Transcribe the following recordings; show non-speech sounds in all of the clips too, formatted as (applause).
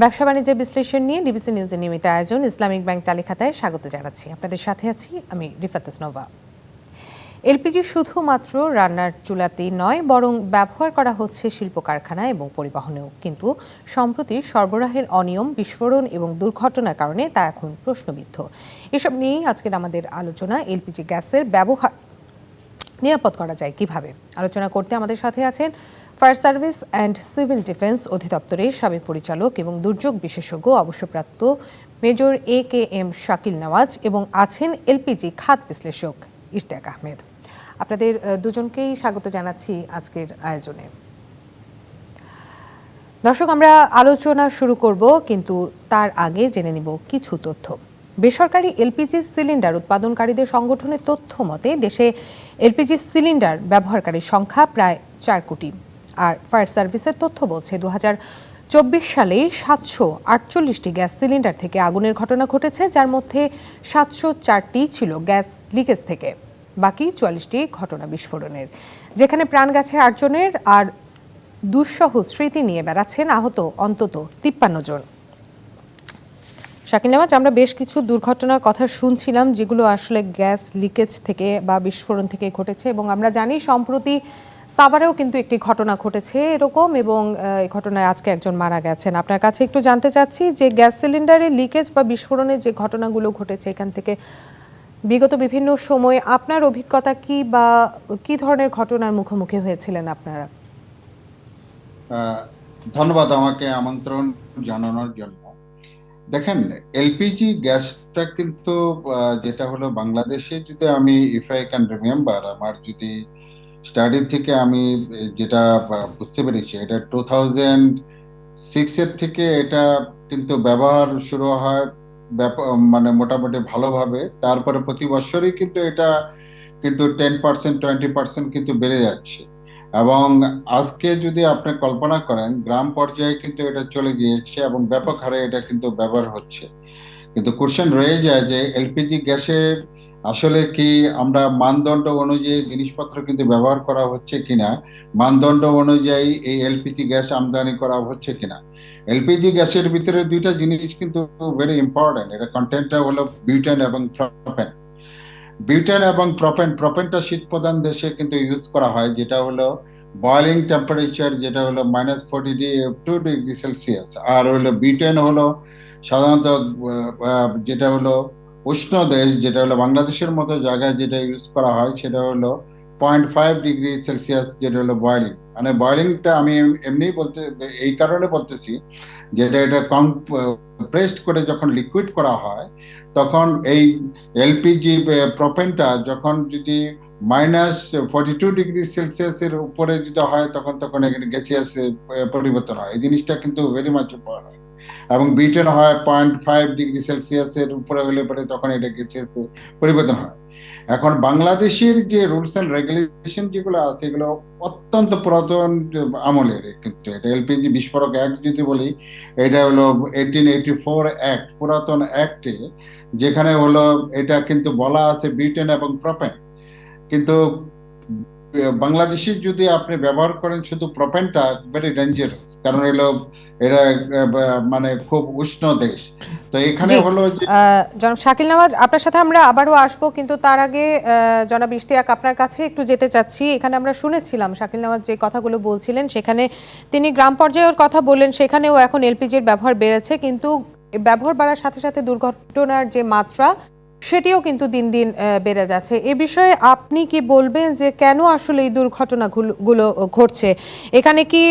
ব্যবসা বাণিজ্যের বিশ্লেষণ নিয়ে ডিবিসি নিউজের নিয়মিত আয়োজন ইসলামিক ব্যাংক তালিকাতায় স্বাগত জানাচ্ছি। আপনাদের সাথে আছি আমি রিফাত নোভা এলপিজি শুধুমাত্র রান্নার চুলাতেই নয়, বরং ব্যবহার করা হচ্ছে শিল্প কারখানা এবং পরিবহনেও। কিন্তু সম্প্রতি সরবরাহের অনিয়ম, বিস্ফোরণ এবং দুর্ঘটনার কারণে তা এখন প্রশ্নবিদ্ধ। এসব নিয়েই আজকের আমাদের আলোচনা এলপিজি গ্যাসের ব্যবহার নিরাপদ করা যায় কীভাবে? আলোচনা করতে আমাদের সাথে আছেন fire service and civil defence অধিদপ্তরের সাবেক পরিচালক এবং দুর্যোগ বিশেষজ্ঞ, অবসরপ্রাপ্ত major A K M Shakil Nawaz এবং আছেন এলপিজি খাত বিশ্লেষক ইশতিয়াক আহমেদ। আপনাদের দুজনকেই স্বাগত জানাচ্ছি আজকের আয়োজনে। দর্শক, আমরা আলোচনা শুরু করব, কিন্তু তার আগে জেনে নিব কিছু তথ্য। বেসরকারি এলপিজি সিলিন্ডার উৎপাদনকারীদের সংগঠনের তথ্য মতে, দেশে এলপিজি সিলিন্ডার ব্যবহারকারীর সংখ্যা প্রায় চার কোটি। আর ফায়ার সার্ভিসের তথ্য বলছে দু চব্বিশ সালে সাতশো আটচল্লিশটি গ্যাস সিলিন্ডার থেকে আগুনের ঘটনা ঘটেছে, যার মধ্যে সাতশো চারটি ছিল গ্যাস লিকেজ থেকে, বাকি চুয়াল্লিশটি ঘটনা বিস্ফোরণের। যেখানে প্রাণ গেছে আটজনের আর দুঃসহ স্মৃতি নিয়ে বেড়াচ্ছেন আহত অন্তত তিপ্পান্ন জন। শাকিল নেওয়াজ আমরা বেশ কিছু দুর্ঘটনার কথা শুনছিলাম, যেগুলো আসলে গ্যাস লিকেজ থেকে বা বিস্ফোরণ থেকে ঘটেছে, এবং আমরা জানি সম্প্রতি সাভারেও কিন্তু একটি ঘটনা ঘটেছে এরকম এবং এই ঘটনায় আজকে একজন মারা গেছেন। আপনার কাছে একটু জানতে চাচ্ছি যে গ্যাস সিলিন্ডারের লিকেজ বা বিস্ফোরণের যে ঘটনাগুলো ঘটেছে এখান থেকে বিগত বিভিন্ন সময় আপনার অভিজ্ঞতা কি বা কি ধরনের ঘটনার মুখোমুখি হয়েছিলেন আপনারা? আহ, ধন্যবাদ আমাকে আমন্ত্রণ জানানোর জন্য। দেখেন এলপিজি গ্যাসটা কিন্তু যেটা হলো বাংলাদেশে যদি আমি ইফ আই ক্যান রিমেম্বার আমার যদি স্টাডি থেকে আমি যেটা বুঝতে পেরেছি, এটা টু থাউজেন্ড সিক্সের থেকে এটা কিন্তু ব্যবহার শুরু হয় মানে মোটামুটি ভালোভাবে। তারপরে প্রতি বছরই কিন্তু এটা কিন্তু টেন পার্সেন্ট টোয়েন্টি পার্সেন্ট কিন্তু বেড়ে যাচ্ছে। এবং আজকে যদি আপনি কল্পনা করেন, গ্রাম পর্যায়ে কিন্তু এটা চলে গিয়েছে এবং ব্যাপক হারে এটা কিন্তু ব্যবহার হচ্ছে। কিন্তু কোশ্চেন রয়ে যায় যে, এলপিজি গ্যাসের আসলে কি আমরা মানদণ্ড অনুযায়ী জিনিসপত্র কিন্তু ব্যবহার করা হচ্ছে কিনা, মানদণ্ড অনুযায়ী এই এলপিজি গ্যাস আমদানি করা হচ্ছে কিনা? এলপিজি গ্যাসের ভিতরে দুইটা জিনিস কিন্তু ভেরি ইম্পর্টেন্ট এটা কন্টেন্টটা হলো বিউটেন এবং প্রপেন বিউটেন এবং প্রপেন প্রপেনটা শীত প্রধান দেশে কিন্তু ইউজ করা হয়, যেটা হলো বয়লিং টেম্পারেচার যেটা হলো minus forty two degree Celsius আর হলো বিউটেন হলো সাধারণত যেটা হলো উষ্ণ দেশ, যেটা হলো বাংলাদেশের মতো জায়গায় যেটা ইউজ করা হয়, সেটা হলো পয়েন্ট ফাইভ ডিগ্রি সেলসিয়াস যেটা হলো বয়লিং মানে বয়লিংটা আমি এমনি বলতে, এই কারণে বলতেছি যেটা এটা কম প্রেসড করে যখন লিকুইড করা হয়, তখন এই এলপিজি প্রপেনটা যখন যদি মাইনাস ফর্টি টু ডিগ্রি সেলসিয়াসের উপরে যদি হয়, তখন তখন এখানে গ্যাসিয়াসে পরিবর্তন হয়। এই জিনিসটা কিন্তু ভেরি মাচ ইম্পর্টেন্ট এবং ব্রিটেন হয় পয়েন্ট ফাইভ ডিগ্রি সেলসিয়াসের উপরে হলে পরে তখন এটা গ্যাসিয়াসে পরিবর্তন হয়। এখন বাংলাদেশের যে রুলস অ্যান্ড রেগুলেশন যেগুলো আছে এগুলো অত্যন্ত পুরাতন আমলের কিন্তু এটা এলপিজি বিস্ফোরক অ্যাক্ট যদি বলি, এটা হলো এইটিন এইটি ফোর অ্যাক্ট, পুরাতন অ্যাক্টে, যেখানে হলো এটা কিন্তু বলা আছে ব্রিটেন এবং প্রপেন। কিন্তু বাংলাদেশের যদি আপনি ব্যবহার করেন শুধু প্রপেনটা ভেরি ডেঞ্জারাস কারণ এলো এরা মানে খুব উষ্ণ দেশ। তো এখানে হলো জনাব শাকিল নওয়াজ আপনার সাথে আমরা আবারও আসব কিন্তু তার আগে জনাব ইশতিয়াক আপনার কাছে একটু যেতে চাচ্ছি। এখানে আমরা শুনেছিলাম শাকিল নামাজ যে কথাগুলো বলছিলেন সেখানে তিনি গ্রাম পর্যায়ের কথা বললেন সেখানেও এখন এলপিজির ব্যবহার বেড়েছে কিন্তু ব্যবহার বাড়ার সাথে সাথে দুর্ঘটনার যে মাত্রা সেটিও কিন্তু দিন দিন বেড়ে যাচ্ছে। এ বিষয়ে আপনি কি বলবেন যে কেন আসলে এই দুর্ঘটনাগুলো গুলো ঘটছে? এখানে কি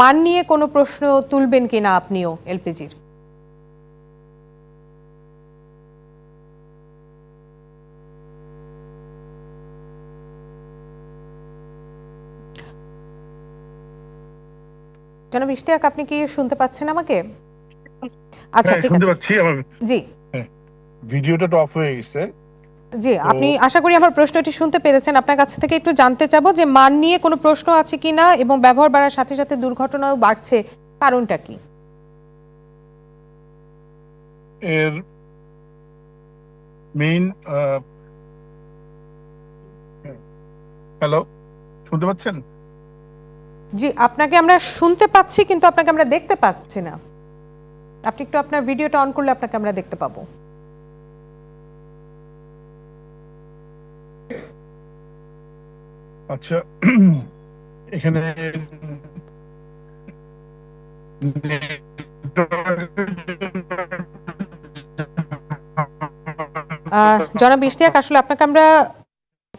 মান নিয়ে কোনো প্রশ্ন তুলবেন কিনা আপনিও এলপিজির? জনাব ইশতিয়াক আপনি কি শুনতে পাচ্ছেন আমাকে? আচ্ছা হ্যাঁ, ঠিক আছে। জি। ভিডিওটা তো অফ হয়ে গেছে। জি আপনি আশা করি আমার প্রশ্নটি শুনতে পেরেছেন। আপনার কাছ থেকে একটু জানতে চাবো যে মান নিয়ে কোনো প্রশ্ন আছে কিনা এবং ব্যবহার বাড়ার সাথে সাথে দুর্ঘটনাও বাড়ছে কারণটা কি? এর মেইন হ্যালো শুনতে পাচ্ছেন? জি আপনাকে আমরা শুনতে পাচ্ছি কিন্তু আপনাকে আমরা দেখতে পাচ্ছি না। আপনি একটু আপনার ভিডিওটা অন করলে আপনাকে আমরা দেখতে পাবো। আচ্ছা এখানে জনাব ইশতিয়াক, আসলে আপনাকে আমরা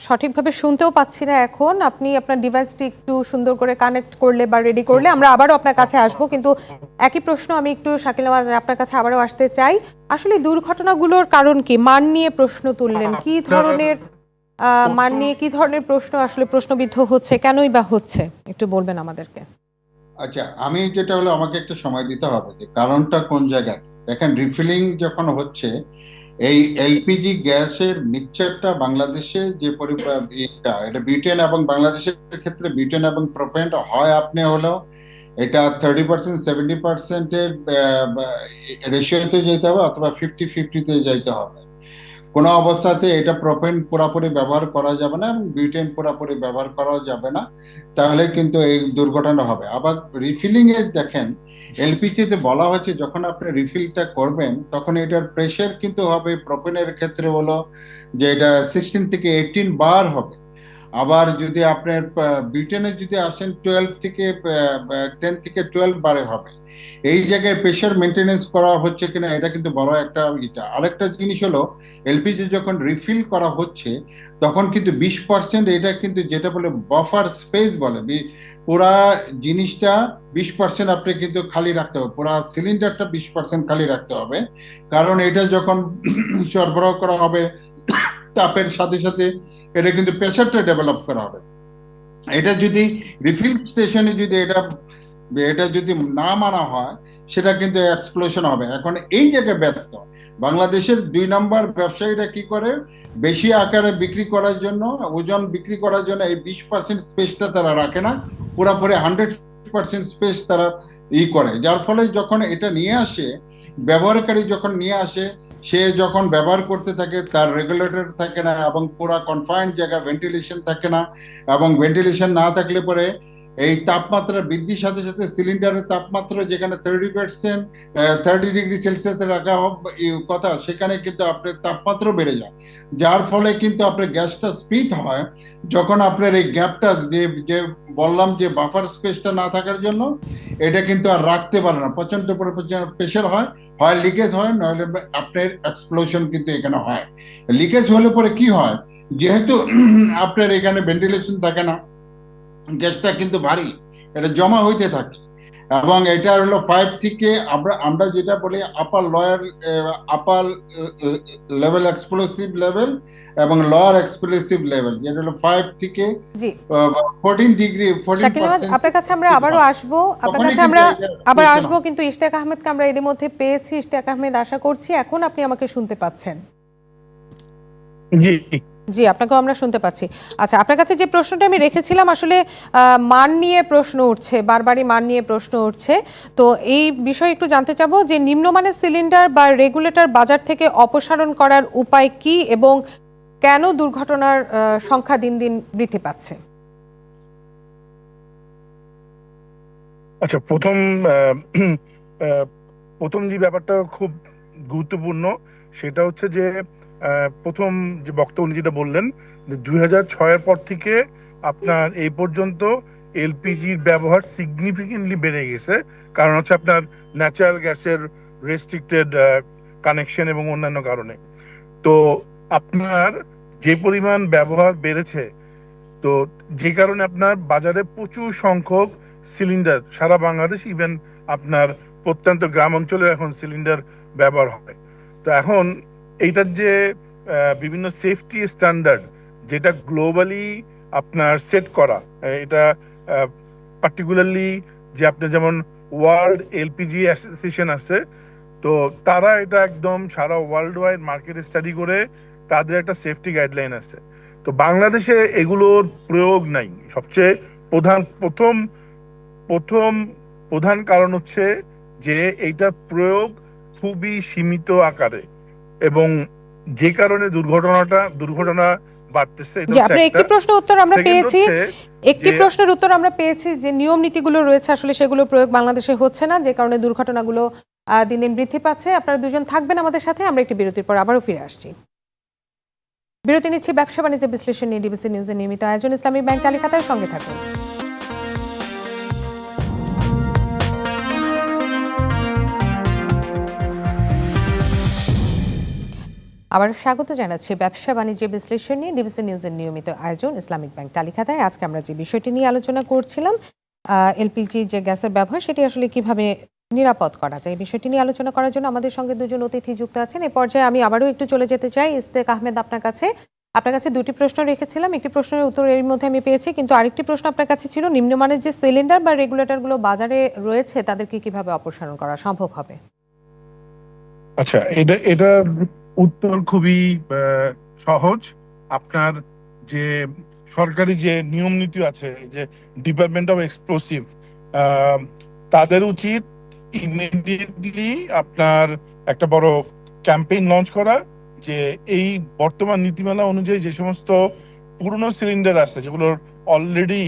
সঠিকভাবে শুনতেও পাচ্ছি না এখন। আপনি আপনার ডিভাইসটি একটু সুন্দর করে কানেক্ট করলে বা রেডি করলে আমরা আবারও আপনার কাছে আসব। কিন্তু একই প্রশ্ন আমি একটু শাকিল নওয়াজ আপনার কাছে আবারও আসতে চাই। আসলে দুর্ঘটনাগুলোর কারণ কি? মান নিয়ে প্রশ্ন তুললেন। কি ধরনের মান নিয়ে কি ধরনের প্রশ্ন? আসলে প্রশ্নবিদ্ধ হচ্ছে, কেনই বা হচ্ছে? একটু বলবেন আমাদেরকে। আচ্ছা আমি যেটা হলো, আমাকে একটা সময় দিতে হবে যে কারণটা কোন জায়গায়? দেখেন রিফিলিং যখন হচ্ছে, এই এলপিজি গ্যাসের মিক্সচারটা বাংলাদেশে যে পরিমাণ এটা বিটেন এবং বাংলাদেশের ক্ষেত্রে বিটেন এবং প্রোপেন্ট হয় আপনি হলো এটা থার্টি পার্সেন্ট সেভেন্টি পার্সেন্টের রেশিওতে যেতে হবে অথবা ফিফটি ফিফটিতে যাইতে হবে। কোনো অবস্থাতে এটা প্রোপেন পুরাপুরি ব্যবহার করা যাবে না এবং বিউটেন পুরাপুরি ব্যবহার করা যাবে না, তাহলে কিন্তু এই দুর্ঘটনা হবে। আবার রিফিলিং এর দেখেন এলপিজিতে বলা হচ্ছে যখন আপনি রিফিলটা করবেন, তখন এটার প্রেশার কিন্তু হবে প্রোপেনের ক্ষেত্রে হলো যে এটা সিক্সটিন থেকে এইটিন বার হবে। আবার যদি আপনার ব্রিটেনে যদি আসেন টুয়েলভ থেকে টেন থেকে টুয়েলভ বারে হবে। এই জায়গায় প্রেশার মেনটেনেন্স করা হচ্ছে কিনা, এটা কিন্তু বড় একটা ইটা। আরেকটা জিনিস হলো এলপিজি যখন রিফিল করা হচ্ছে, তখন কিন্তু বিশ পার্সেন্ট এটা কিন্তু যেটা বলে বফার স্পেস বলে। পুরা জিনিসটা বিশ পার্সেন্ট আপনি কিন্তু খালি রাখতে হবে। পুরা সিলিন্ডারটা বিশ পার্সেন্ট খালি রাখতে হবে। কারণ এটা যখন (coughs) সরবরাহ করা হবে তাপের সাথে সাথে এটা কিন্তু প্রেশারটা ডেভেলপ করা হবে। এটা যদি রিফিল স্টেশনে যদি এটা এটা যদি না মানা হয়, সেটা কিন্তু এক্সপ্লোশন হবে। এখন এই জায়গায় ব্যর্থ, বাংলাদেশের দুই নম্বর ব্যবসায়ীরা কি করে? বেশি আকারে বিক্রি করার জন্য, ওজন বিক্রি করার জন্য এই বিশ পার্সেন্ট স্পেসটা তারা রাখে না, পুরোপুরি হান্ড্রেড পার্সেন্ট স্পেস তারা ই করে। যার ফলে যখন এটা নিয়ে আসে, ব্যবহারকারী যখন নিয়ে আসে সে যখন ব্যবহার করতে থাকে, তার রেগুলেটর থাকে না এবং পুরা কনফাইন্ড জায়গা ভেন্টিলেশন থাকে না এবং ভেন্টিলেশন না থাকলে পরে এই তাপমাত্রা বৃদ্ধির সাথে সাথে সিলিন্ডারের তাপমাত্রা যেখানে থার্টি পার্সেন্ট থার্টি ডিগ্রি সেলসিয়াসে রাখা কথা, সেখানে কিন্তু আপনার তাপমাত্রা বেড়ে যায়। যার ফলে কিন্তু আপনার গ্যাসটা স্পিড হয়। যখন আপনার এই গ্যাপটা যে যে বললাম যে বাফার স্পেসটা না থাকার জন্য, এটা কিন্তু আর রাখতে পারে না। প্রচণ্ড প্রেশার হয় হয় লিকেজ হয়, নইলে আপনার এক্সপ্লোশন কিন্তু এখানে হয়। লিকেজ হলে পরে কি হয়? যেহেতু (clears throat) আপনার এখানে ভেন্টিলেশন থাকে না গ্যাসটা কিন্তু ভারী এটা জমা হইতে থাকে। এবং এটা হলো ফাইভ থেকে আমরা আমরা যেটা বলি upper lower upper level explosive level এবং লোয়ার এক্সপ্লোসিভ লেভেল যেটা হলো ফাইভ থেকে ফোরটিন ডিগ্রি ফোরটিন আপনার কাছে আমরা আবারও আসব আপনার কাছে আমরা আবার আসব কিন্তু ইশতিয়াক আহমেদকে আমরা এর মধ্যে পেয়েছি ইশতিয়াক আহমেদ আশা করছি এখন আপনি আমাকে শুনতে পাচ্ছেন। জি। জি, আপনাকেও আমরা শুনতে পাচ্ছি। আচ্ছা আপনার কাছে যে প্রশ্নটা আমি রেখেছিলাম, আসলে মান নিয়ে প্রশ্ন উঠছে, বারবারই মান নিয়ে প্রশ্ন উঠছে। তো এই বিষয়ে একটু জানতে চাবো যে নিম্নমানের সিলিন্ডার বা রেগুলেটর বাজার থেকে অপসারণ করার উপায় কি এবং কেন দুর্ঘটনার সংখ্যা দিন দিন বৃদ্ধি পাচ্ছে? আচ্ছা প্রথম (clears throat) প্রথম যে ব্যাপারটা খুব গুরুত্বপূর্ণ, সেটা হচ্ছে যে প্রথম যে বক্তব্য উনি যেটা বললেন যে দুই হাজার ছয়ের পর থেকে আপনার এই পর্যন্ত এলপিজির ব্যবহার সিগনিফিকেন্টলি বেড়ে গেছে। কারণ হচ্ছে আপনার ন্যাচারাল গ্যাসের রেস্ট্রিক্টেড কানেকশন এবং অন্যান্য কারণে। তো আপনার যে পরিমাণ ব্যবহার বেড়েছে, তো যে কারণে আপনার বাজারে প্রচুর সংখ্যক সিলিন্ডার সারা বাংলাদেশ ইভেন আপনার প্রত্যন্ত গ্রাম অঞ্চলে এখন সিলিন্ডার ব্যবহার হয়। তো এখন এইটার যে বিভিন্ন সেফটি স্ট্যান্ডার্ড যেটা গ্লোবালি আপনার সেট করা এটা পার্টিকুলারলি যে আপনার যেমন ওয়ার্ল্ড এলপিজি অ্যাসোসিয়েশন আছে, তো তারা এটা একদম সারা ওয়ার্ল্ড ওয়াইড মার্কেট স্টাডি করে তাদের একটা সেফটি গাইডলাইন আছে। তো বাংলাদেশে এগুলোর প্রয়োগ নাই। সবচেয়ে প্রধান, প্রথম প্রথম প্রধান কারণ হচ্ছে যে এইটার প্রয়োগ খুবই সীমিত আকারে। এবং যে কারণে দুর্ঘটনাটা দুর্ঘটনা বাড়তেছে আপনার একটি। প্রশ্ন উত্তর আমরা পেয়েছি। একটি প্রশ্নের উত্তর আমরা পেয়েছি যে নিয়ম নীতিগুলো রয়েছে আসলে সেগুলো প্রয়োগ বাংলাদেশে হচ্ছে না যে কারণে দুর্ঘটনাগুলো দিন দিন বৃদ্ধি পাচ্ছে। আপনারা দুজন থাকবেন আমাদের সাথে আমরা একটি বিরতির পর আবারও ফিরে আসছি। বিরতি নিচ্ছি ব্যবসা বাণিজ্য বিশ্লেষণ নিয়ে ডিবিসি নিউজের নিয়মিত আয়োজন ইসলামী ব্যাংক তালিকাতার সঙ্গে থাকুন। আবার স্বাগত জানাচ্ছি ব্যবসা বাণিজ্য বিশ্লেষণ নিয়ে ডিবিসি নিউজের নিয়মিত আয়োজন ইসলামিক ব্যাংক তালিকাতায় আজকে আমরা যে বিষয়টি নিয়ে আলোচনা করছিলাম এলপিজি যে গ্যাসের ব্যবহার, সেটি আসলে কীভাবে নিরাপদ করা যায়? এই বিষয়টি নিয়ে আলোচনা করার জন্য আমাদের সঙ্গে দুজন অতিথি যুক্ত আছেন। এই পর্যায়ে আমি আবারও একটু চলে যেতে চাই। ইস্তেক আহমেদ আপনার কাছে। আপনার কাছে দুটি প্রশ্ন রেখেছিলাম। একটি প্রশ্নের উত্তর এর মধ্যে আমি পেয়েছি, কিন্তু আরেকটি প্রশ্ন আপনার কাছে ছিল, নিম্নমানের যে সিলিন্ডার বা রেগুলেটরগুলো বাজারে রয়েছে, তাদেরকে কীভাবে অপসারণ করা সম্ভব হবে? আচ্ছা এটা এটা উত্তর খুবই সহজ। আপনার যে সরকারি যে নিয়ম নীতি আছে, যে ডিপার্টমেন্ট অফ এক্সপ্লোসিভ তাদের উচিত ইমিডিয়েটলি আপনার একটা বড় ক্যাম্পেইন লঞ্চ করা, যে এই বর্তমান নীতিমালা অনুযায়ী যে সমস্ত পুরনো সিলিন্ডার আছে যেগুলোর অলরেডি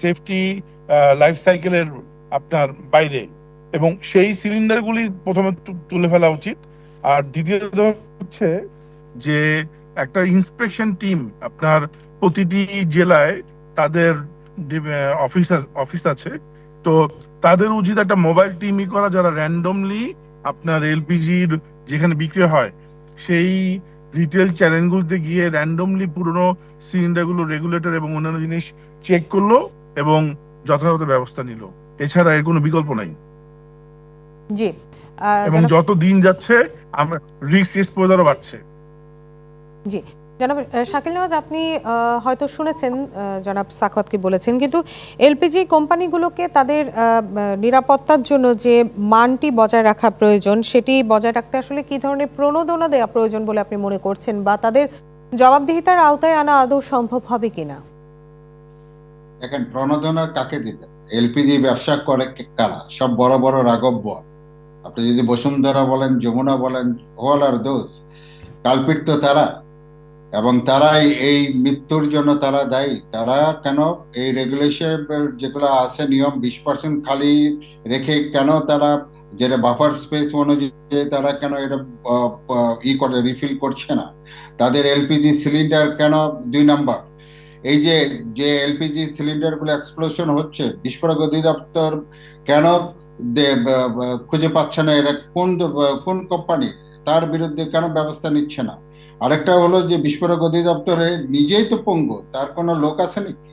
সেফটি লাইফ সাইকেলের আপনার বাইরে, এবং সেই সিলিন্ডারগুলি প্রথমে তুলে ফেলা উচিত। আর দ্বিতীয়ত হচ্ছে যে একটা ইন্সপেকশন টিম আপনার প্রতিটি জেলায় তাদের অফিস অফিস আছে। তো তাদের উচিত একটা মোবাইল টিমই করা যারা র্যান্ডমলি আপনার এলপিজির যেখানে বিক্রি হয়, সেই রিটেল চ্যানেলগুলোতে গিয়ে র্যান্ডমলি পুরনো সিলিন্ডারগুলো রেগুলেটর এবং অন্যান্য জিনিস চেক করল এবং যথাযথ ব্যবস্থা নিল। এছাড়া এর কোনো বিকল্প নাই। জি। এবং যত দিন যাচ্ছে আমরা রিস্ক এক্সপোজারও বাড়ছে। জি। জনাব শাকিল নওয়াজ আপনি হয়তো শুনেছেন জনাব বলেছেন কিন্তু এলপিজি কোম্পানিগুলোকে তাদের নিরাপত্তার জন্য যে মানটি বজায় রাখা প্রয়োজন সেটি বজায় রাখতে আসলে কি ধরনের প্রণোদনা দেওয়া প্রয়োজন বলে আপনি মনে করছেন বা তাদের জবাবদিহিতার আওতায় আনা আদৌ সম্ভব হবে কিনা? দেখেন প্রণোদনা কাকে দিবেন এলপিজি ব্যবসা করে কারা? সব বড় বড় রাঘব বল আপনি যদি বসুন্ধরা বলেন, যমুনা বলেন হোয়াল আর দোষ কালপিট তো তারা। এবং তারাই এই মৃত্যুর জন্য তারা দায়ী। তারা কেন এই রেগুলেশন যেগুলো আছে, নিয়ম বিশ পার্সেন্ট খালি রেখে কেন তারা যেটা বাফার স্পেস অনুযায়ী তারা কেন এটা ই করে রিফিল করছে না? তাদের এলপিজি সিলিন্ডার কেন? দুই নাম্বার, এই যে যে এলপিজি সিলিন্ডারগুলো এক্সপ্লোশন হচ্ছে, বিস্ফোরক অধিদপ্তর কেন খুঁজে পাচ্ছে না এরা কোন কোন কোম্পানি তার বিরুদ্ধে কেন ব্যবস্থা নিচ্ছে না? আরেকটা হলো যে বিস্ফোরক অধিদপ্তরে নিজেই তো পঙ্গু, তার কোনো লোক আছে নাকি?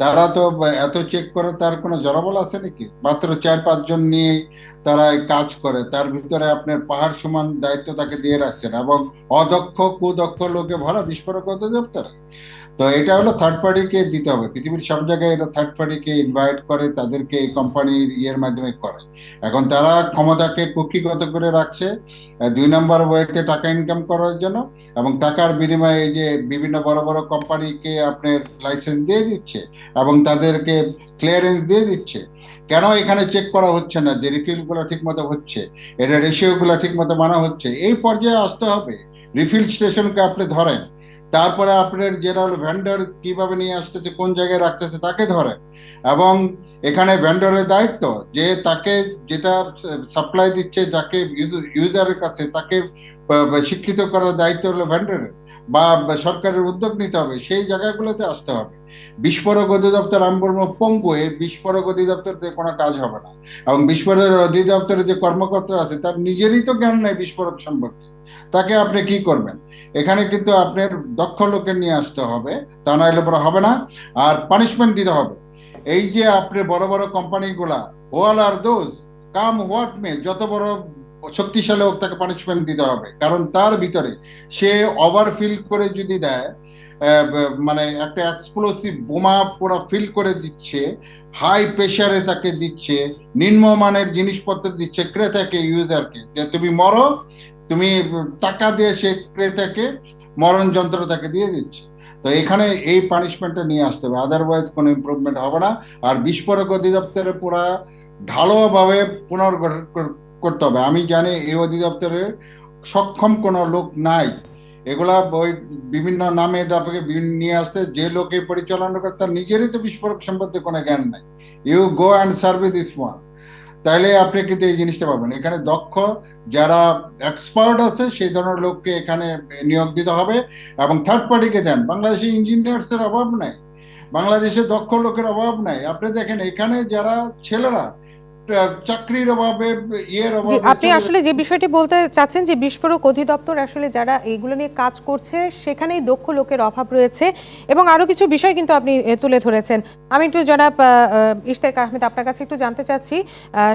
তারা তো এত চেক করে তার কোনো জনবল আছে নাকি? মাত্র চার পাঁচজন নিয়ে তারা কাজ করে, তার ভিতরে আপনার পাহাড় সমান দায়িত্ব তাকে দিয়ে রাখছেন এবং অদক্ষ, কুদক্ষ লোকে ভরা বিস্ফোরক অধিদপ্তরে। তো এটা হলো থার্ড পার্টিকে দিতে হবে। পৃথিবীর সব জায়গায় এটা থার্ড পার্টিকে ইনভাইট করে, তাদেরকে এই কোম্পানির ইয়ের মাধ্যমে করে। এখন তারা ক্ষমতাকে কুক্ষিগত করে রাখছে দুই নম্বর ওয়েতে টাকা ইনকাম করার জন্য এবং টাকার বিনিময়ে এই যে বিভিন্ন বড় বড় কোম্পানিকে আপনার লাইসেন্স দিয়ে দিচ্ছে এবং তাদেরকে ক্লিয়ারেন্স দিয়ে দিচ্ছে। কেন এখানে চেক করা হচ্ছে না? যে রিফিলগুলো ঠিক মতো হচ্ছে এটা রেশিও গুলো ঠিক মতো মানা হচ্ছে, এই পর্যায়ে আসতে হবে। রিফিল স্টেশনকে আপনি ধরেন তারপরে আপনার যেটা হলো ভেন্ডর কীভাবে নিয়ে আসতেছে, কোন জায়গায় রাখতেছে তাকে ধরে। এবং এখানে ভেন্ডরের দায়িত্ব যে তাকে যেটা সাপ্লাই দিচ্ছে, যাকে ইউজারের কাছে তাকে শিক্ষিত করার দায়িত্ব হলো ভেন্ডরের বা সরকারের উদ্যোগ নিতে হবে, সেই জায়গাগুলোতে আসতে হবে। বিস্ফোরক অধিদপ্তর আমি পঙ্গু, এই বিস্ফোরক অধিদপ্তর দিয়ে কোনো কাজ হবে না। এবং বিস্ফোরক অধিদপ্তরের যে কর্মকর্তা আছে, তার নিজেরই তো জ্ঞান নেই বিস্ফোরক সম্পর্কে। তাকে আপনি কি করবেন? এখানে কিন্তু আপনার দক্ষ লোকের নিয়ে আসতে হবে, তা না হলে পরে হবে না, আর পানিশমেন্ট দিতে হবে। এই যে আপনি বড় বড় কোম্পানিগুলা ওয়াল আর দোজ কাম হোয়াট মে যত বড় শক্তিশালী হোক তাকে পানিশমেন্ট দিতে হবে। কারণ তার ভিতরে সে ওভারফিল করে যদি দেয় মানে একটা এক্সপ্লোসিভ বোমা পুরো ফিল করে দিচ্ছে হাই প্রেসারে তাকে দিচ্ছে, নিম্নমানের জিনিসপত্র দিচ্ছে, ক্রেতাকে ইউজারকে যে তুমি মরো তুমি টাকা দিয়ে সে ক্রেতাকে মরণ যন্ত্র তাকে দিয়ে দিচ্ছে। তো এখানে এই পানিশমেন্টটা নিয়ে আসতে হবে। আদারওয়াইজ কোনো ইম্প্রুভমেন্ট হবে না। আর বিস্ফোরক অধিদপ্তরে পুরা ঢালোভাবে পুনর্গঠন করতে হবে। আমি জানি এই অধিদপ্তরে সক্ষম কোনো লোক নাই। এগুলা ওই বিভিন্ন নামে আপনাকে নিয়ে আসতে যে লোকে পরিচালনা করে তার নিজেরই তো বিস্ফোরক সম্পর্কে কোনো জ্ঞান নাই। You go and service this one তাহলে আপনি কিন্তু এই জিনিসটা পাবেন। এখানে দক্ষ যারা এক্সপার্ট আছে, সেই ধরনের লোককে এখানে নিয়োগ দিতে হবে এবং থার্ড পার্টিকে দেন। বাংলাদেশে ইঞ্জিনিয়ার্সের অভাব নাই। বাংলাদেশে দক্ষ লোকের অভাব নাই। আপনি দেখেন, এখানে যারা ছেলেরা চাকরির অভাবে ইয়ের অভাবে আপনি আসলে যে বিষয়টি বলতে চাচ্ছেন যে বিস্ফোরক অধিদপ্তর আসলে যারা এইগুলো নিয়ে কাজ করছে সেখানেই দক্ষ লোকের অভাব রয়েছে এবং আরও কিছু বিষয় কিন্তু আপনি তুলে ধরেছেন। আমি একটু জনাব ইশতেক আহমেদ আপনার কাছে একটু জানতে চাচ্ছি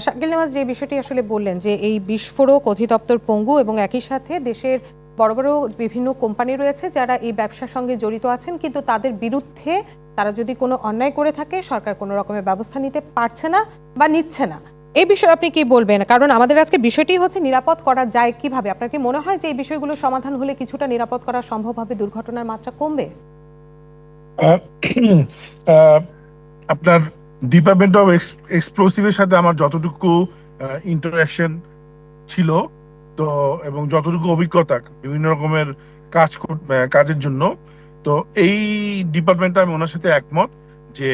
শাকিল নেওয়াজ যে বিষয়টি আসলে বললেন যে এই বিস্ফোরক অধিদপ্তর পঙ্গু এবং একই সাথে দেশের বড় বড় বিভিন্ন কোম্পানি রয়েছে যারা এই ব্যবসার সঙ্গে জড়িত আছেন কিন্তু তাদের বিরুদ্ধে তারা যদি কোনো অন্যায় করে থাকে, সরকার কোনো রকমের ব্যবস্থা নিতে পারছে না বা নিচ্ছে না। এই বিষয়ে আপনি কি বলবেন? কারণ আমাদের আজকে বিষয়টি হচ্ছে নিরাপদ করা যায় কীভাবে? আপনার কি মনে হয় যে এই বিষয়গুলো সমাধান হলে কিছুটা নিরাপদ করা সম্ভব হবে? দুর্ঘটনার মাত্রা কমবে? (clears throat) আপনার ডিপার্টমেন্ট অফ এক্সপ্লোসিভের সাথে আমার যতটুকু ইন্টারাকশন ছিল, তো, এবং যতটুকু অভিজ্ঞতা বিভিন্ন রকমের কাজ কাজের জন্য তো এই ডিপার্টমেন্টে আমি ওনার সাথে একমত যে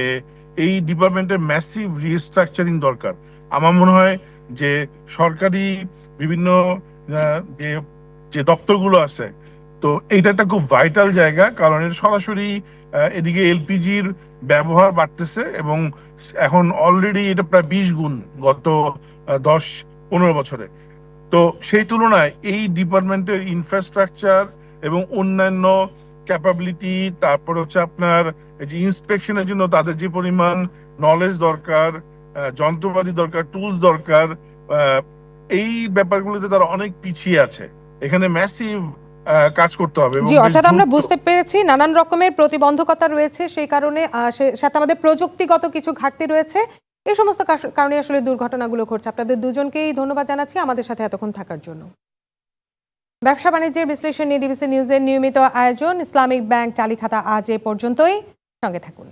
এই ডিপার্টমেন্টের ম্যাসিভ রিস্ট্রাকচারিং দরকার। আমার মনে হয় যে সরকারি বিভিন্ন যে যে দপ্তরগুলো আছে, তো এইটা একটা খুব ভাইটাল জায়গা, কারণ এর সরাসরি এদিকে এলপিজির ব্যবহার বাড়তেছে এবং এখন অলরেডি এটা প্রায় বিশ গুণ গত দশ, পনেরো বছরে। তো সেই তুলনায় এই ডিপার্টমেন্টের ইনফ্রাস্ট্রাকচার এবং অন্যান্য ক্যাপাবিলিটি তারপর হচ্ছে আপনার এই যে ইন্সপেকশনের জন্য তাদের যে পরিমাণ নলেজ দরকার যন্ত্রপাতি দরকার টুলস দরকার এই ব্যাপারগুলোতে তারা অনেক পিছিয়ে আছে। এখানে ম্যাসিভ কাজ করতে হবে জি অর্থাৎ আমরা বুঝতে পেরেছি নানান রকমের প্রতিবন্ধকতা রয়েছে সেই কারণে সাথে আমাদের প্রযুক্তিগত কিছু ঘাটতি রয়েছে। এই সমস্ত কারণে আসলে দুর্ঘটনাগুলো ঘটছে। আপনাদের দুজনকেই ধন্যবাদ জানাচ্ছি আমাদের সাথে এতক্ষণ থাকার জন্য। ব্যবসা বাণিজ্যের বিশ্লেষণ নিয়ে ডিবিসি নিউজের নিয়মিত আয়োজন। ইসলামিক ব্যাংক চালিখাতা আজ এ পর্যন্তই। সঙ্গে থাকুন।